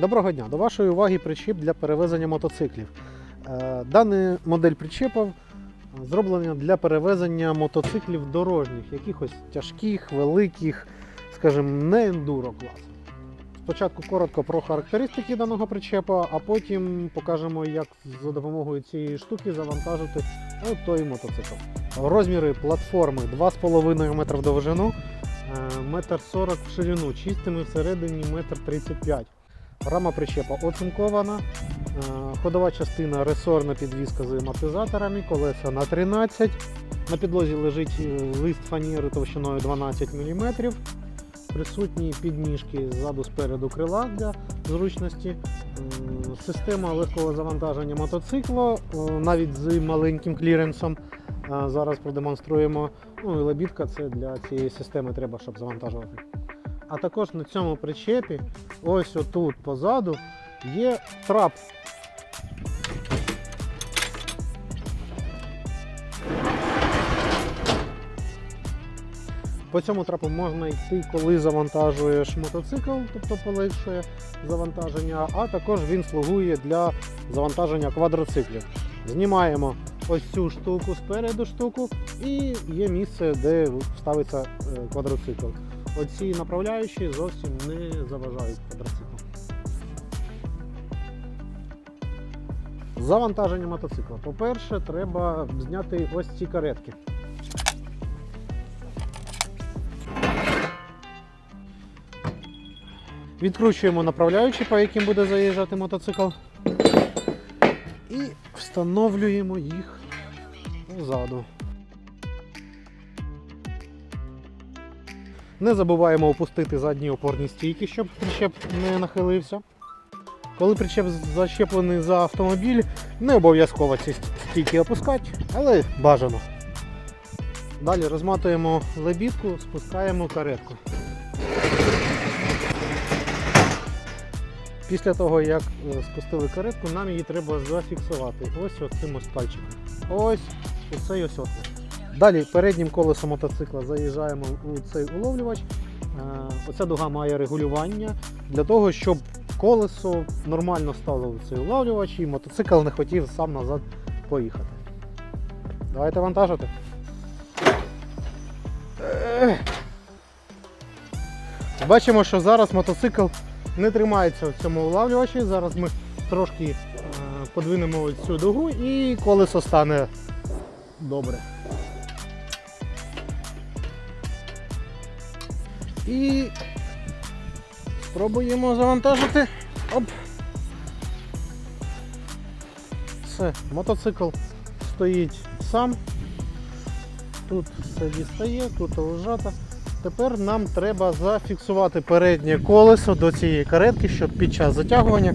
Доброго дня! До вашої уваги причіп для перевезення мотоциклів. Е, Даний модель причепів зроблена для перевезення мотоциклів дорожніх, якихось тяжких, великих, скажімо, не ендуро класу. Спочатку коротко про характеристики даного причепа, а потім покажемо, як за допомогою цієї штуки завантажити той мотоцикл. Розміри платформи 2,5 метра в довжину, е, метр 40 в ширину, чистими всередині метр 35. Рама причепа оцинкована, е, ходова частина ресорна підвізка з амортизаторами, колеса на 13. На підлозі лежить е, лист фанери товщиною 12 мм. Присутні підніжки ззаду спереду крила для зручності. Система легкого завантаження мотоцикла, е, навіть з маленьким кліренсом. Зараз продемонструємо. Ну і лебідка це для цієї системи треба, щоб завантажувати. А також на цьому причепі, ось отут позаду, є трап. По цьому трапу можна йти, коли завантажуєш мотоцикл, тобто полегшує завантаження, а також він слугує для завантаження квадроциклів. Знімаємо ось цю штуку спереду штуку, і є місце, де ставиться е, квадроцикл. Оці направляючі зовсім не заважають квадроциклу. Завантаження мотоцикла. По-перше, треба зняти ось ці каретки. Відкручуємо направляючі, по яким буде заїжджати мотоцикл. І встановлюємо їх позаду. Не забуваємо опустити задні опорні стійки, щоб причеп не нахилився. Коли причеп зачеплений за автомобіль, не обов'язково ці стійки опускати, але бажано. Далі розматуємо лебідку, спускаємо каретку. Після того, як е, спустили каретку, нам її треба зафіксувати. Ось ось цим ось пальчиком. Ось і цей ось отвір. Далі переднім колесом мотоцикла заїжджаємо у цей уловлювач. Е, Оця дуга має регулювання для того, щоб колесо нормально стало в цей уловлювач і мотоцикл не хотів сам назад поїхати. Давайте вантажити. Бачимо, що зараз мотоцикл не тримається в цьому улавлювачі. Зараз ми трошки е, подвинемо цю дугу і колесо стане добре. І спробуємо завантажити. Оп. Все, мотоцикл стоїть сам. Тут все дістає, тут лежата. Тепер нам треба зафіксувати переднє колесо до цієї каретки, щоб під час затягування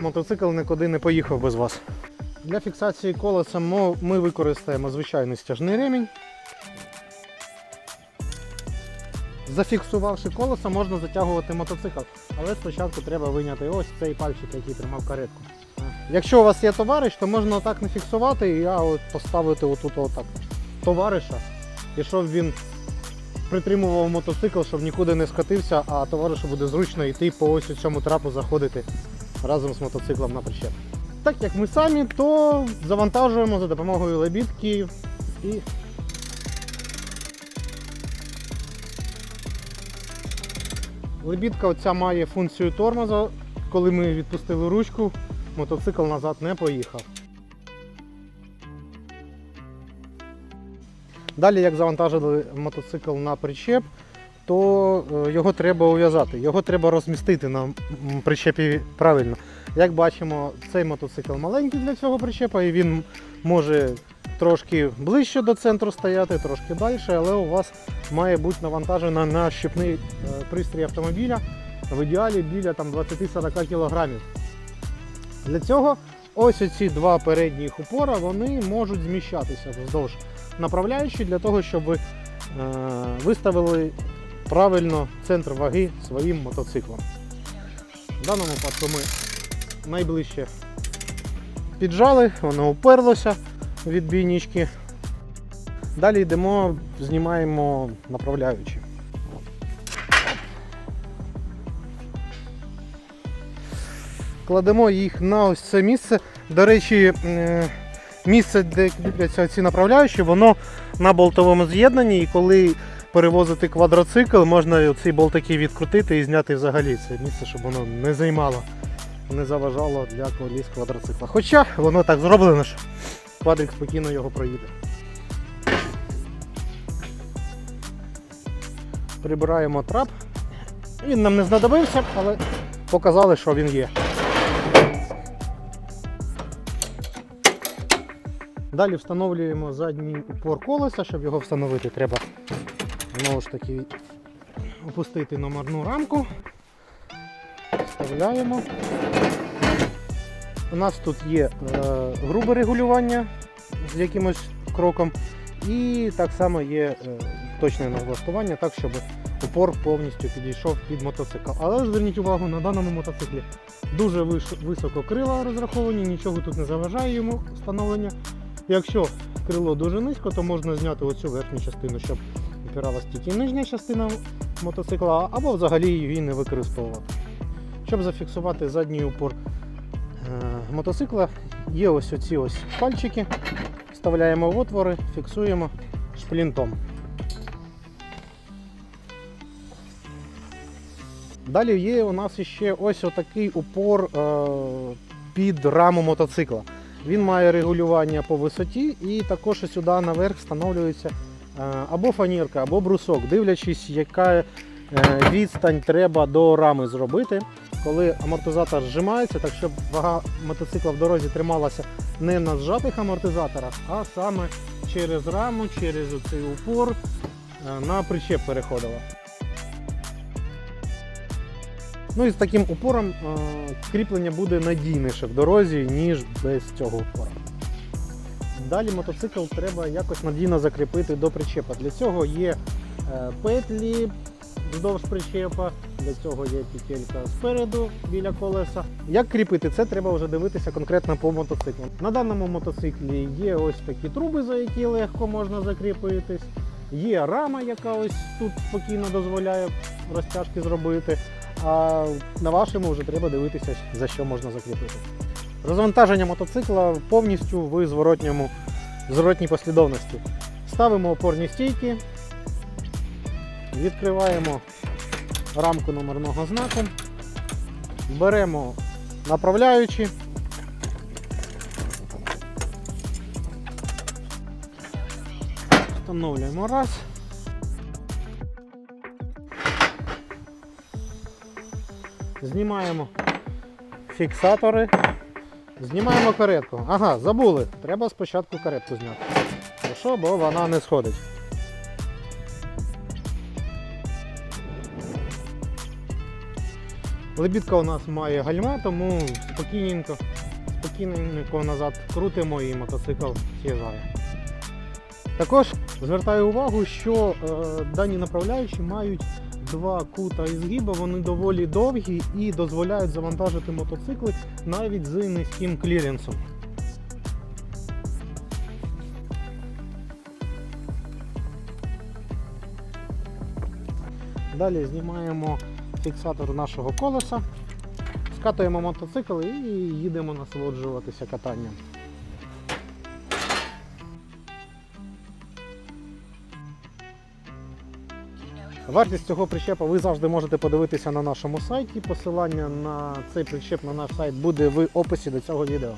мотоцикл нікуди не поїхав без вас. Для фіксації колеса ми використаємо звичайний стяжний ремінь. Зафіксувавши колесо, можна затягувати мотоцикл, але спочатку треба виняти ось цей пальчик, який тримав каретку. Якщо у вас є товариш, то можна отак не фіксувати, а от поставити отут отак товариша, і щоб він притримував мотоцикл, щоб нікуди не скотився, а товаришу буде зручно йти по ось цьому трапу заходити разом з мотоциклом на причеп. Так як ми самі, то завантажуємо за допомогою лебідки і Лебідка оця має функцію тормоза. Коли ми відпустили ручку, мотоцикл назад не поїхав. Далі, як завантажили мотоцикл на причеп, то е, його треба ув'язати. Його треба розмістити на причепі правильно. Як бачимо, цей мотоцикл маленький для цього причепа і він може трошки ближче до центру стояти, трошки далі, але у вас має бути навантажена на щепний е, пристрій автомобіля в ідеалі біля там, 20-40 кг. Для цього ось ці два передні упора вони можуть зміщатися вздовж направляючи для того, щоб ви е, виставили правильно центр ваги своїм мотоциклом. В даному випадку ми найближче піджали, воно уперлося від бійнички. Далі йдемо, знімаємо направляючі. кладемо їх на ось це місце. До речі, е, місце, де кріпляться ці направляючі, воно на болтовому з'єднанні, і коли перевозити квадроцикл, можна ці болтики відкрутити і зняти взагалі це місце, щоб воно не займало, не заважало для коліс квадроцикла. Хоча воно так зроблено, що квадрик спокійно його проїде. Прибираємо трап. Він нам не знадобився, але показали, що він є. Далі встановлюємо задній упор колеса, щоб його встановити, треба знову ж таки опустити номерну рамку. Вставляємо. У нас тут є е, грубе регулювання з якимось кроком, і так само є е, точне налаштування, так, щоб упор повністю підійшов під мотоцикл. Але зверніть увагу, на даному мотоциклі дуже високо крила розраховані, нічого тут не заважає йому встановлення. Якщо крило дуже низько, то можна зняти оцю верхню частину, щоб опиралась тільки нижня частина мотоцикла, або взагалі її не використовувати. Щоб зафіксувати задній упор мотоцикла, є ось оці ось пальчики. Вставляємо в отвори, фіксуємо шплінтом. Далі є у нас ще ось отакий упор е, під раму мотоцикла. Він має регулювання по висоті і також сюди наверх встановлюється е, або фанірка, або брусок, дивлячись, яка е, відстань треба до рами зробити. Коли амортизатор зжимається, так щоб вага мотоцикла в дорозі трималася не на зжатих амортизаторах, а саме через раму, через цей упор е, на причеп переходила. Ну і з таким упором е, кріплення буде надійніше в дорозі, ніж без цього упора. Далі мотоцикл треба якось надійно закріпити до причепа. Для цього є е, петлі вздовж причепа, для цього є петелька спереду біля колеса. Як кріпити це, треба вже дивитися конкретно по мотоциклу. На даному мотоциклі є ось такі труби, за які легко можна закріпитись. Є рама, яка ось тут спокійно дозволяє розтяжки зробити. А на вашому вже треба дивитися, за що можна закріпити. Розвантаження мотоцикла повністю в зворотній послідовності. Ставимо опорні стійки, відкриваємо рамку номерного знаку, беремо направляючі. Встановлюємо раз. Знімаємо фіксатори. Знімаємо каретку. Ага, забули. Треба спочатку каретку зняти. Що, бо вона не сходить. Лебідка у нас має гальма, тому спокійненько, спокійненько назад крутимо і мотоцикл з'їжджає. Також звертаю увагу, що е, дані направляючі мають два кута і згіба, вони доволі довгі і дозволяють завантажити мотоцикли навіть з низьким кліренсом. Далі знімаємо фіксатор нашого колеса, скатуємо мотоцикл і їдемо насолоджуватися катанням. Вартість цього причепа ви завжди можете подивитися на нашому сайті. Посилання на цей причеп на наш сайт буде в описі до цього відео.